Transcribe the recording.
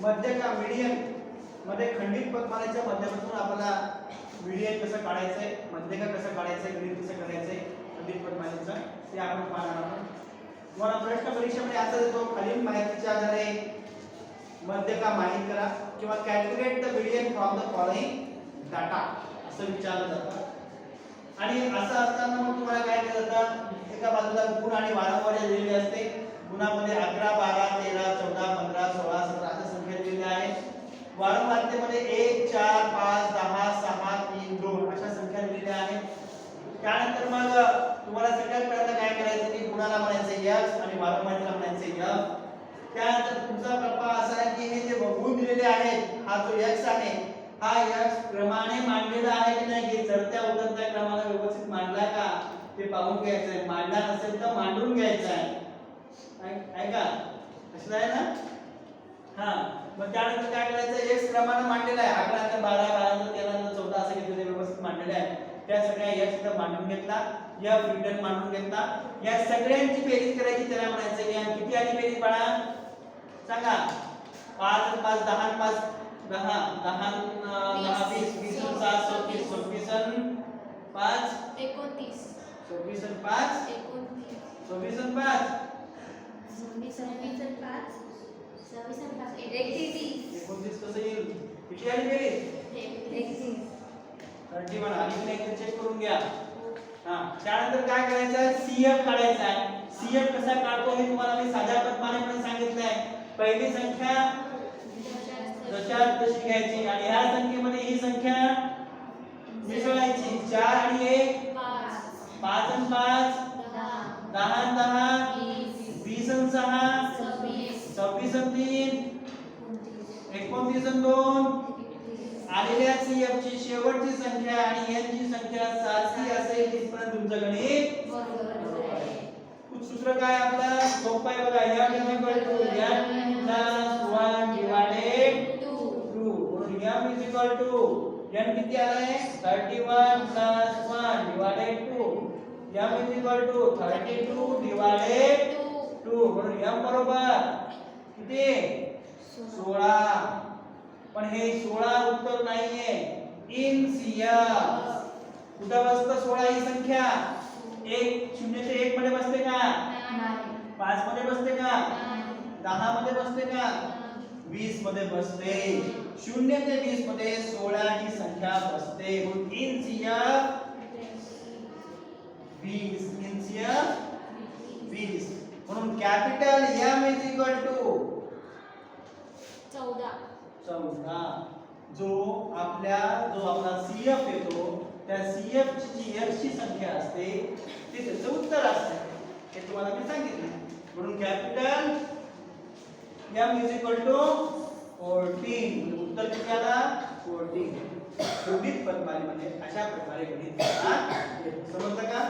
मध्य का मीडियनमध्ये खंडित पदमालेच्या माध्यमातून आपल्याला मीडियन कसं काढायचंय मध्य का कसं काढायचंय गणित कसं करायचंय खंडित पदमालेचं ते आपण पाहणार आहोत. तुम्हाला प्रश्न परीक्षेमध्ये असा देतो. खालील माहितीच्या आधारे मध्य का करा किंवा calculate the median from the following data असं विचारलं जातं. आणि असं असताना मग तुम्हाला काय केलं जातं? एका बाजूला गुण आणि वारंवार दिलेली असते. गुणामध्ये अकरा बारा तेरा चौदा पंधरा सोळा सतरा अशा संख्या दिलेल्या आहेत वारंवारतेमध्ये एक चार पाच दहा सहा तीन दोन अशा संख्या दिलेल्या आहेत त्यानंतर मग तुम्हाला सगळ्यात पहिल्यांदा काय करायचं की गुणाला म्हणायचं यक्स आणि वारंवारतेला म्हणायचं य त्यानंतर तुमचा टप्पा असा आहे की हे जे बघून दिलेले आहेत हा जो यक्स आहे हा यक्स क्रमाने मांडलेला आहे की नाही की चढत्या उतरत्या क्रमाला व्यवस्थित मांडला का ते पाहून घ्यायचं आहे. मांडला नसेल तर मांडून घ्यायचं आहे. ऐका असं आहे ना? हा. मग त्यानंतर काय करायचं? एक्स क्रमाने मांडलेला आहे. अकरा ते बारा बारा नंतर तेरा नंतर चौदा असं घेतलेले व्यवस्थित मांडलेले आहे त्या सगळ्या एक्स इथं मांडून घेतला या रिटर्न मांडून घेतला. या सगळ्यांची बेरीज करायची त्याला म्हणायचं या किती आली बेरीज बाळा? सांगा. पाच पाच दहा पाच दहा दहा दहा वीस. वीस सात सव्वीस सव्वीस पाच. एकोणतीस. सव्वीस पाच. एकोणतीस. सव्वीस पाच. सव्वीस पाच. सव्वीस पाच. एकोणतीस कसं येईल? किती आली बेरीज? एकतीस. थर्टी वन आली की नाही चेक करून घ्या. हा त्यानंतर काय करायचं आहे? सीएफ काढायचा आहे. सीएफ कसा काढतो हे तुम्हाला मी साध्या पद्माने पण सांगितलंय. पहिली संख्या दशात तशी घ्यायची आणि ह्या संख्येमध्ये ही संख्या मिसळायची. चार आणि एक. पाच पाच आणि पाच. दहा दहा आणि दहा. वीस आणि सहा. सव्वीस. आणि तीन. एकोणतीस एकोणतीस आणि दोन. आलेल्या सी एफ ची शेवटची संख्या आणि एन ची संख्या सारखी असेल तिथपर्यंत तुमचं गणित सूत्र काय आपला? सोपं आहे बघा. या ठिकाणी पण टू या प्लस वन डिवायडेड टू म्हणून M is equal to N किती आलाय? Thirty one plus one divided two M is equal to thirty two divided two म्हणून एम बरोबर किती? सोळा. पण हे 16 उत्तर नाहीये. इन सीएफ कुठं बसतं 16 ही संख्या. एक शून्य ते एक मध्ये बसते का? नाही. पाच मध्ये बसते का? नाही. दहा मध्ये बसते का? वीस मध्ये बसते. शून्य ते वीस मध्ये सोळा ही संख्या बसते. म्हणून इन सीएफ वीस. इन सीएफ वीस. म्हणून capital M is equal to जो आपल्या जो आपला सी एफ येतो त्या सीएफ ची जी F ची संख्या असते ते त्याचं उत्तर असते. हे तुम्हाला मी सांगितले. म्हणून capital M is equal to fourteen उत्तर किती आला फोर्टीन गणित म्हणजे अशा प्रकारे गणित समजलं का?